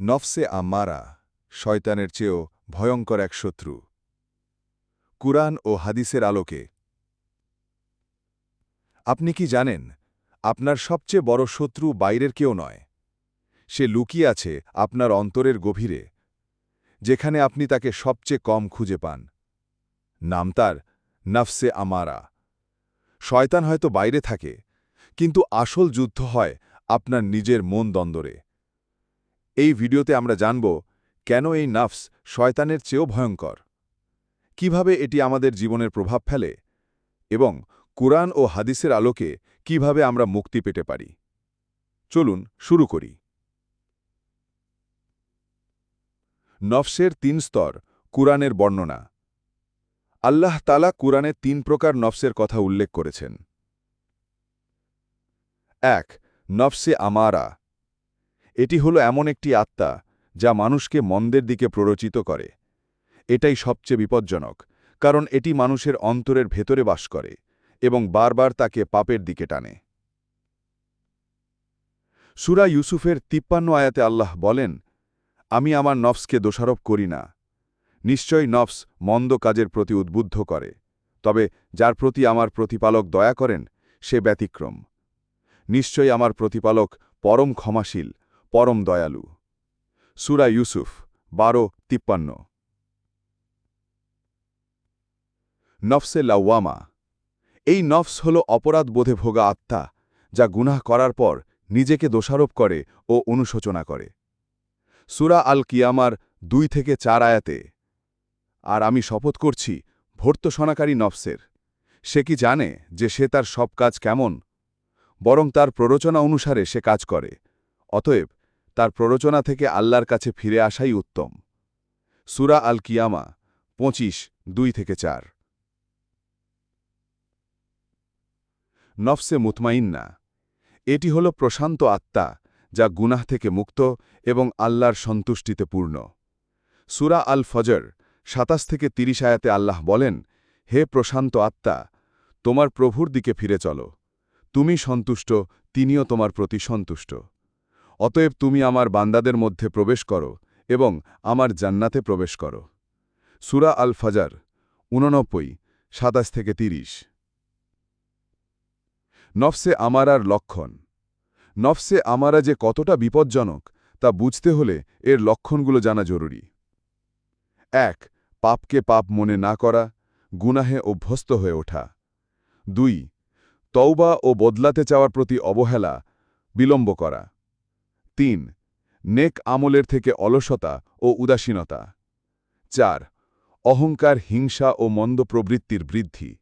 নফসে আম্মারা শয়তানের চেয়েও ভয়ঙ্কর এক শত্রু। কুরআন ও হাদিসের আলোকে। আপনি কি জানেন, আপনার সবচেয়ে বড় শত্রু বাইরের কেউ নয়। সে লুকিয়ে আছে আপনার অন্তরের গভীরে, যেখানে আপনি তাকে সবচেয়ে কম খুঁজে পান। নাম তার, নফসে আমারা। শয়তান হয়তো বাইরে থাকে, কিন্তু আসল যুদ্ধ হয় আপনার নিজের মন দ্বন্দ্বরে এই ভিডিওতে আমরা জানব, কেন এই নাফস শয়তানের চেয়েও ভয়ঙ্কর? কীভাবে এটি আমাদের জীবনের প্রভাব ফেলে? এবং কুরআন ও হাদিসের আলোকে কীভাবে আমরা মুক্তি পেতে পারি? চলুন শুরু করি। নফসের তিন স্তর, কুরআনের বর্ণনা। আল্লাহ তালা কুরআনে তিন প্রকার নফসের কথা উল্লেখ করেছেন। এক, নফসে আমারা। এটি হলো এমন একটি আত্মা যা মানুষকে মন্দের দিকে প্ররোচিত করে। এটাই সবচেয়ে বিপজ্জনক, কারণ এটি মানুষের অন্তরের ভেতরে বাস করে এবং বারবার তাকে পাপের দিকে টানে। সুরা ইউসুফের তিপ্পান্ন আয়াতে আল্লাহ বলেন, আমি আমার নফসকে দোষারোপ করি না। নিশ্চয়ই নফস মন্দ কাজের প্রতি উদ্বুদ্ধ করে, তবে যার প্রতি আমার প্রতিপালক দয়া করেন, সে ব্যতিক্রম। নিশ্চয়ই আমার প্রতিপালক পরম ক্ষমাশীল পরম দয়ালু। সুরা ইউসুফ, বারো, তিপ্পান্ন। নফসে লাওয়ামা, এই নফস হল অপরাধ বোধে ভোগা আত্মা, যা গুনাহ করার পর নিজেকে দোষারোপ করে ও অনুশোচনা করে। সুরা আল কিয়ামার দুই থেকে চার আয়াতে, আর আমি শপথ করছি ভর্তসনাকারী নফসের। সে কি জানে যে সে তার সব কাজ কেমন? বরং তার প্ররোচনা অনুসারে সে কাজ করে। অতএব তার প্ররোচনা থেকে আল্লাহর কাছে ফিরে আসাই উত্তম। সুরা আল কিয়ামা পঁচিশ, দুই থেকে চার। নফসে মুতমাইন্না, এটি হল প্রশান্ত আত্মা যা গুনাহ থেকে মুক্ত এবং আল্লাহর সন্তুষ্টিতে পূর্ণ। সুরা আল ফজর সাতাশ থেকে তিরিশ আয়াতে আল্লাহ বলেন, হে প্রশান্ত আত্মা, তোমার প্রভুর দিকে ফিরে চলো। তুমি সন্তুষ্ট, তিনিও তোমার প্রতি সন্তুষ্ট। অতএব তুমি আমার বান্দাদের মধ্যে প্রবেশ করো এবং আমার জান্নাতে প্রবেশ করো। সুরা আল ফাজার উননব্বই সাতাশ থেকে তিরিশ। নফসে আমারার লক্ষণ। নফসে আমারা যে কতটা বিপজ্জনক তা বুঝতে হলে এর লক্ষণগুলো জানা জরুরি। এক, পাপকে পাপ মনে না করা, গুনাহে অভ্যস্ত হয়ে ওঠা। দুই, তওবা ও বদলাতে চাওয়ার প্রতি অবহেলা, বিলম্ব করা। তিন, নেক আমলের থেকে অলসতা ও উদাসীনতা। চার, অহংকার, হিংসা ও মন্দ প্রবৃত্তির বৃদ্ধি।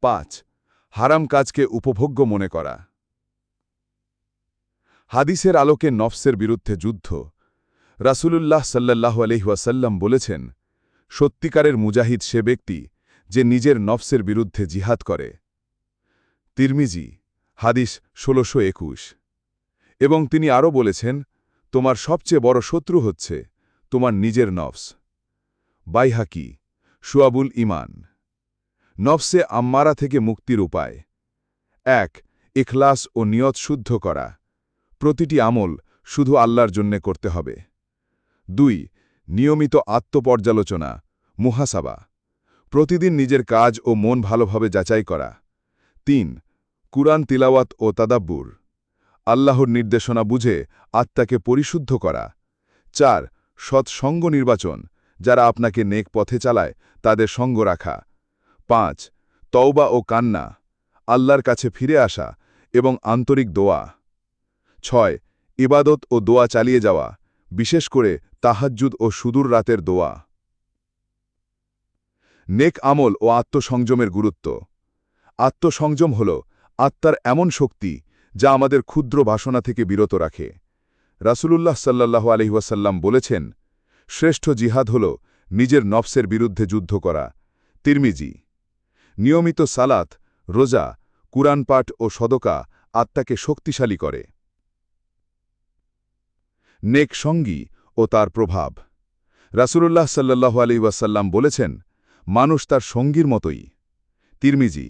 পাঁচ, হারাম কাজকে উপভোগ্য মনে করা। হাদিসের আলোকে নফসের বিরুদ্ধে যুদ্ধ। রাসূলুল্লাহ সাল্লাল্লাহু আলহিহাসাল্লাম বলেছেন, সত্যিকারের মুজাহিদ সে ব্যক্তি যে নিজের নফসের বিরুদ্ধে জিহাদ করে। তিরমিজি, হাদিস ষোলোশো একুশ। এবং তিনি আরও বলেছেন, তোমার সবচেয়ে বড় শত্রু হচ্ছে তোমার নিজের নফস। বাইহাকি সুয়াবুল ইমান নফসে আম্মারা থেকে মুক্তির উপায়। এক, ইখলাস ও নিয়ত শুদ্ধ করা। প্রতিটি আমল শুধু আল্লাহর জন্যে করতে হবে। দুই, নিয়মিত আত্মপর্যালোচনা, মুহাসাবা। প্রতিদিন নিজের কাজ ও মন ভালোভাবে যাচাই করা। তিন, কুরআন তিলাওয়াত ও তাদাব্বুর। আল্লাহর নির্দেশনা বুঝে আত্মাকে পরিশুদ্ধ করা। চার সৎসঙ্গ নির্বাচন, যারা আপনাকে নেক পথে চালায়, তাদের সঙ্গ রাখা। পাঁচ, তওবা ও কান্না, আল্লাহর কাছে ফিরে আসা এবং আন্তরিক দোয়া। ছয়, ইবাদত ও দোয়া চালিয়ে যাওয়া, বিশেষ করে তাহাজ্জুদ ও সুদূর রাতের দোয়া। নেক আমল ও আত্মসংযমের গুরুত্ব। আত্মসংযম হল আত্মার এমন শক্তি যা আমাদের ক্ষুদ্র বাসনা থেকে বিরত রাখে। রাসূলুল্লাহ সাল্লাল্লাহু আলহিহাসাল্লাম বলেছেন, শ্রেষ্ঠ জিহাদ হল নিজের নফসের বিরুদ্ধে যুদ্ধ করা। তিরমিজি, নিয়মিত সালাত, রোজা, কুরআন পাঠ ও সদকা আত্মাকে শক্তিশালী করে। নেক সঙ্গী ও তার প্রভাব। রাসূলুল্লাহ সাল্লাল্লাহু আলাইহি বলেছেন, মানুষ তার সঙ্গীর মতোই। তিরমিজি,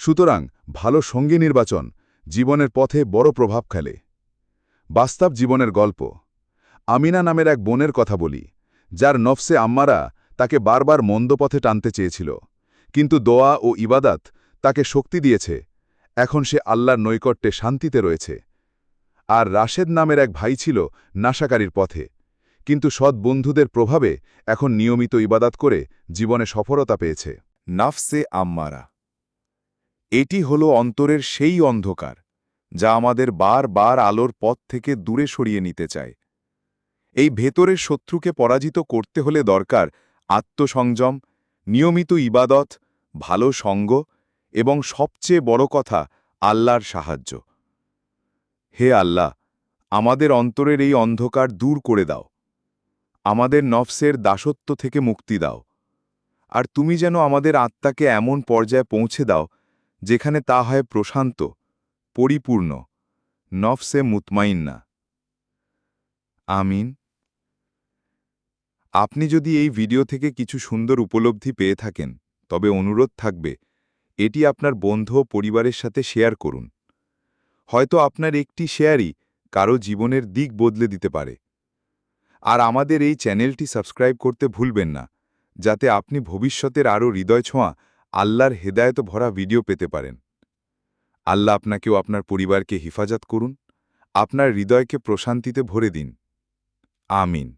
সুতরাং ভালো সঙ্গী নির্বাচন জীবনের পথে বড় প্রভাব খেলে বাস্তব জীবনের গল্প। আমিনা নামের এক বোনের কথা বলি, যার নফসে আম্মারা তাকে বারবার মন্দ পথে টানতে চেয়েছিল, কিন্তু দোয়া ও ইবাদাত তাকে শক্তি দিয়েছে। এখন সে আল্লাহর নৈকট্যে শান্তিতে রয়েছে। আর রাশেদ নামের এক ভাই ছিল নাশাকারীর পথে, কিন্তু সৎ বন্ধুদের প্রভাবে এখন নিয়মিত ইবাদাত করে জীবনে সফলতা পেয়েছে। নাফসে আম্মারা এটি হল অন্তরের সেই অন্ধকার, যা আমাদের বার বার আলোর পথ থেকে দূরে সরিয়ে নিতে চায়। এই ভেতরের শত্রুকে পরাজিত করতে হলে দরকার আত্মসংযম, নিয়মিত ইবাদত, ভালো সঙ্গ এবং সবচেয়ে বড় কথা, আল্লাহর সাহায্য। হে আল্লাহ, আমাদের অন্তরের এই অন্ধকার দূর করে দাও। আমাদের নফসের দাসত্ব থেকে মুক্তি দাও। আর তুমি যেন আমাদের আত্মাকে এমন পর্যায়ে পৌঁছে দাও যেখানে তা হয় প্রশান্ত, পরিপূর্ণ, নফসে মুতমাইন্না। আমিন। আপনি যদি এই ভিডিও থেকে কিছু সুন্দর উপলব্ধি পেয়ে থাকেন, তবে অনুরোধ থাকবে, এটি আপনার বন্ধু ও পরিবারের সাথে শেয়ার করুন। হয়তো আপনার একটি শেয়ারই কারও জীবনের দিক বদলে দিতে পারে। আর আমাদের এই চ্যানেলটি সাবস্ক্রাইব করতে ভুলবেন না, যাতে আপনি ভবিষ্যতের আরও হৃদয় ছোঁয়া আল্লাহর হেদায়ত ভরা ভিডিও পেতে পারেন। আল্লাহ আপনাকেও আপনার পরিবারকে হেফাজত করুন, আপনার হৃদয়কে প্রশান্তিতে ভরে দিন। আমিন।